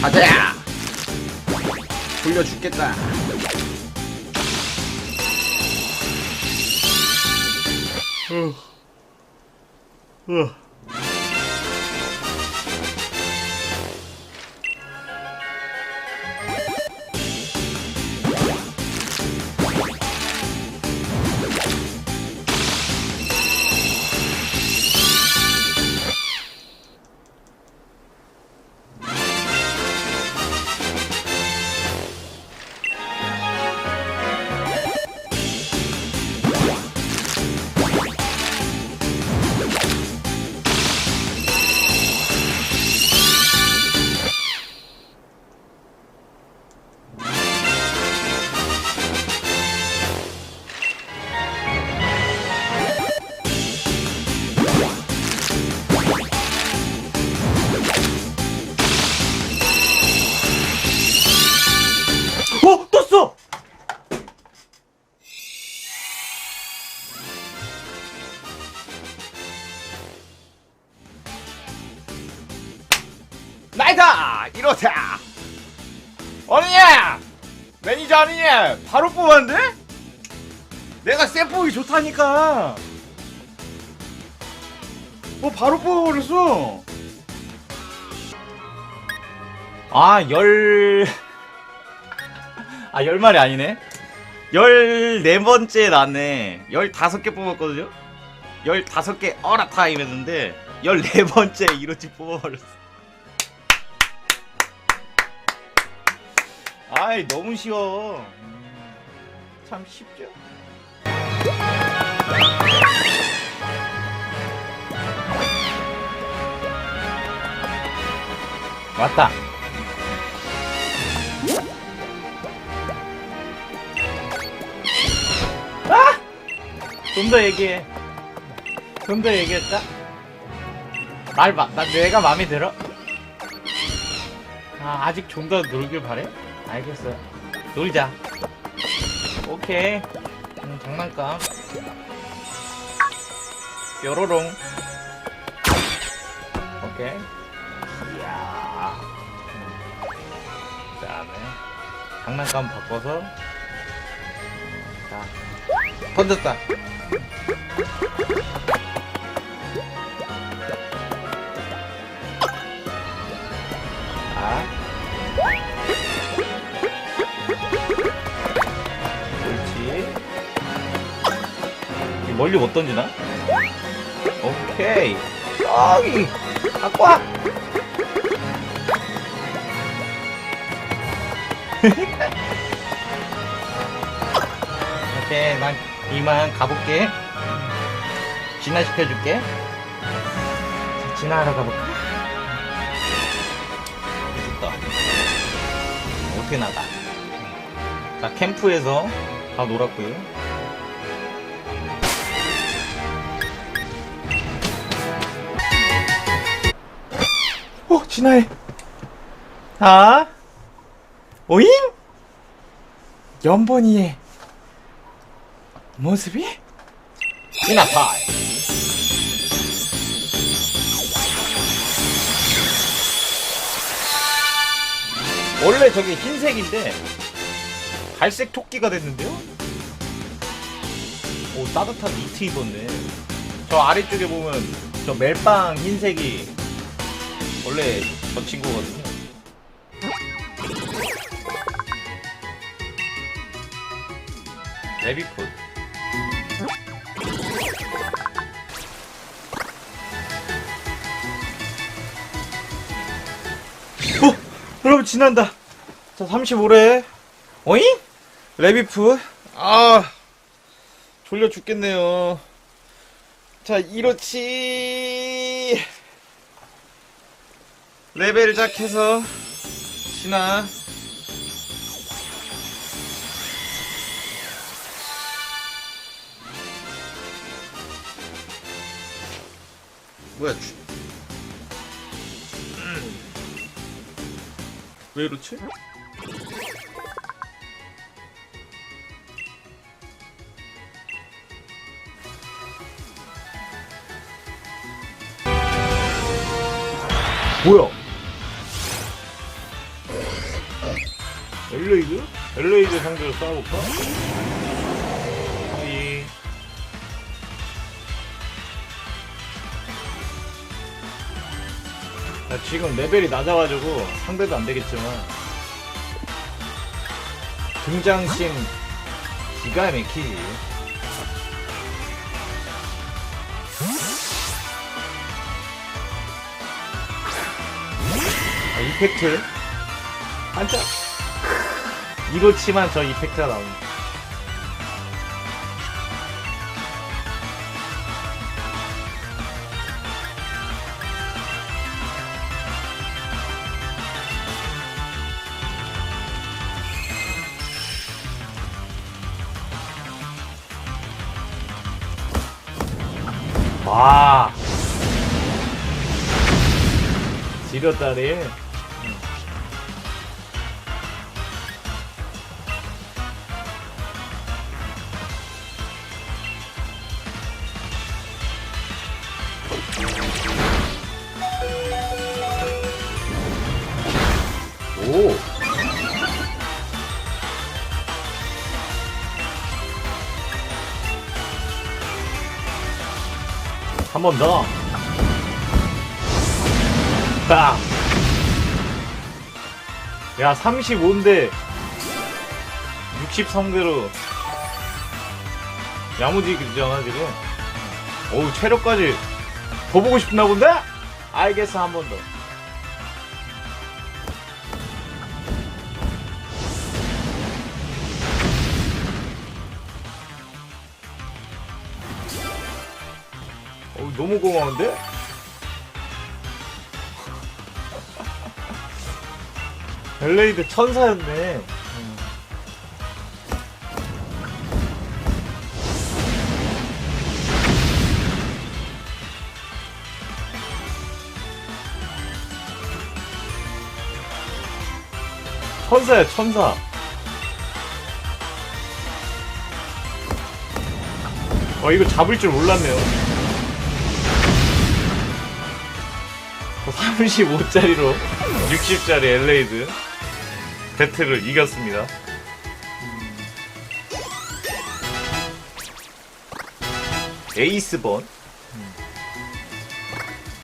가자! 돌려 죽겠다. 어 이렇다! 어느냐! 매니저 아니냐! 바로 뽑았는데? 내가 샘플이 좋다니까! 뭐 바로 뽑아버렸어! 아, 열... 아, 열 마리 아니네? 열네 번째 났네. 열다섯 개 뽑았거든요? 열다섯 개 어라 타임 했는데, 열네 번째 이로치 뽑아버렸어. 아이 너무 쉬워. 음, 참 쉽죠? 왔다. 아! 좀 더 얘기해. 좀 더 얘기할까? 말, 마, 나, 내가 마음에 들어? 아, 아직 좀 더 놀길 바래? 알겠어. 놀자. 오케이. 음, 장난감. 뾰로롱. 오케이. 이야. 음. 그 다음에, 장난감 바꿔서. 자, 던졌다. 멀리 못 던지나? 오케이. 저기! 갖고 와! 오케이, 난 이만 가볼게. 진화시켜줄게. 자, 진화하러 가볼까? 좋다. 어떻게 나가? 자, 캠프에서 다 놀았고요. 오, 진화해. 자, 오잉? 연번이의 모습이? 진화 타임. 원래 저게 흰색인데 갈색 토끼가 됐는데요? 오 따뜻한 니트 입었네. 저 아래쪽에 보면 저 멜빵 흰색이 원래 저 친구거든요. 레비풋. 어! 여러분 지난다. 자 35래. 어잉? 레비프. 아 졸려 죽겠네요. 자 이렇지. 레벨 작해서 신화. 뭐야? 주... 음. 왜 이렇지? 뭐야? 엘레이드? 엘레이드 상대로 싸워볼까? 하이. 나 지금 레벨이 낮아가지고 상대도 안 되겠지만 등장신 기가 막히지. 아, 이펙트 반짝 이거 치만 저 이펙트가 나옵니다. 와. 지렸다니 한 번 더. 딱. 야, 35인데 63대로 야무지잖아, 지금. 어우, 체력까지 더 보고 싶나 본데? 알겠어, 한 번 더. 너무 고마운데? 벨레이드 천사였네. 천사야, 천사. 어, 이거 잡을 줄 몰랐네요. 35짜리로 60짜리 엘레이드 배틀을 이겼습니다. 에이스번